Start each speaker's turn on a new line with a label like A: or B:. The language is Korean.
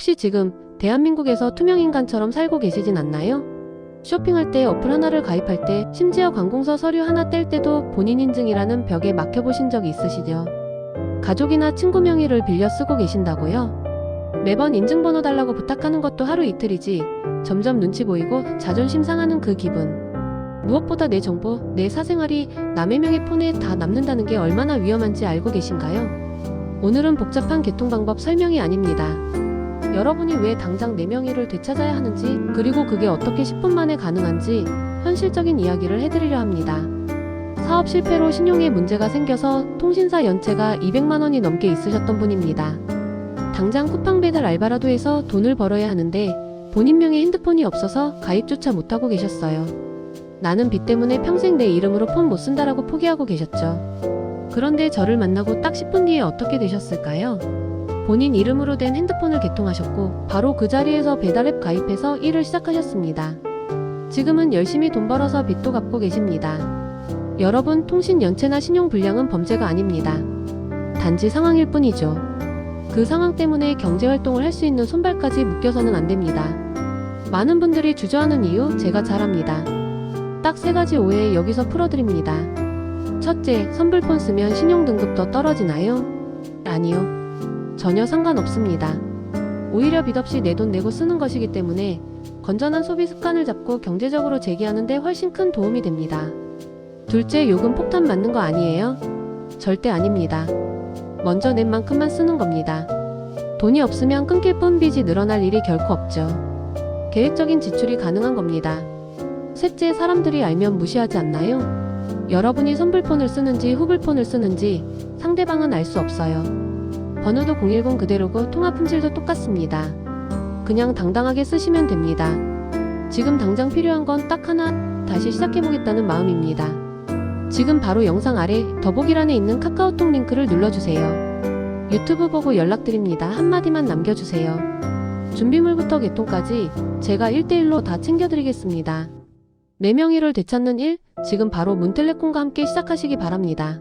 A: 혹시 지금 대한민국에서 투명인간처럼 살고 계시진 않나요? 쇼핑할 때 어플 하나를 가입할 때 심지어 관공서 서류 하나 뗄 때도 본인 인증이라는 벽에 막혀보신 적이 있으시죠? 가족이나 친구 명의를 빌려 쓰고 계신다고요? 매번 인증번호 달라고 부탁하는 것도 하루 이틀이지 점점 눈치 보이고 자존심 상하는 그 기분. 무엇보다 내 정보, 내 사생활이 남의 명의 폰에 다 남는다는 게 얼마나 위험한지 알고 계신가요? 오늘은 복잡한 개통 방법 설명이 아닙니다. 여러분이 왜 당장 내 명의를 되찾아야 하는지, 그리고 그게 어떻게 10분 만에 가능한지 현실적인 이야기를 해드리려 합니다. 사업 실패로 신용에 문제가 생겨서 통신사 연체가 200만 원이 넘게 있으셨던 분입니다. 당장 쿠팡 배달 알바라도 해서 돈을 벌어야 하는데 본인 명의 핸드폰이 없어서 가입조차 못하고 계셨어요. 나는 빚 때문에 평생 내 이름으로 폰 못 쓴다라고 포기하고 계셨죠. 그런데 저를 만나고 딱 10분 뒤에 어떻게 되셨을까요? 본인 이름으로 된 핸드폰을 개통하셨고 바로 그 자리에서 배달앱 가입해서 일을 시작하셨습니다. 지금은 열심히 돈 벌어서 빚도 갚고 계십니다. 여러분 통신 연체나 신용 불량은 범죄가 아닙니다. 단지 상황일 뿐이죠. 그 상황 때문에 경제 활동을 할 수 있는 손발까지 묶여서는 안 됩니다. 많은 분들이 주저하는 이유 제가 잘 압니다. 딱 세 가지 오해 여기서 풀어드립니다. 첫째, 선불폰 쓰면 신용등급도 떨어지나요? 아니요. 전혀 상관없습니다. 오히려 빚 없이 내 돈 내고 쓰는 것이기 때문에 건전한 소비 습관을 잡고 경제적으로 재기하는데 훨씬 큰 도움이 됩니다. 둘째, 요금 폭탄 맞는 거 아니에요? 절대 아닙니다. 먼저 낸 만큼만 쓰는 겁니다. 돈이 없으면 끊길 뿐 빚이 늘어날 일이 결코 없죠. 계획적인 지출이 가능한 겁니다. 셋째, 사람들이 알면 무시하지 않나요? 여러분이 선불폰을 쓰는지 후불폰을 쓰는지 상대방은 알 수 없어요. 번호도 010 그대로고 통화 품질도 똑같습니다. 그냥 당당하게 쓰시면 됩니다. 지금 당장 필요한 건 딱 하나 다시 시작해보겠다는 마음입니다. 지금 바로 영상 아래 더보기란에 있는 카카오톡 링크를 눌러주세요. 유튜브 보고 연락드립니다. 한마디만 남겨주세요. 준비물부터 개통까지 제가 1대1로 다 챙겨드리겠습니다. 내 명의를 되찾는 일, 지금 바로 문텔레콤과 함께 시작하시기 바랍니다.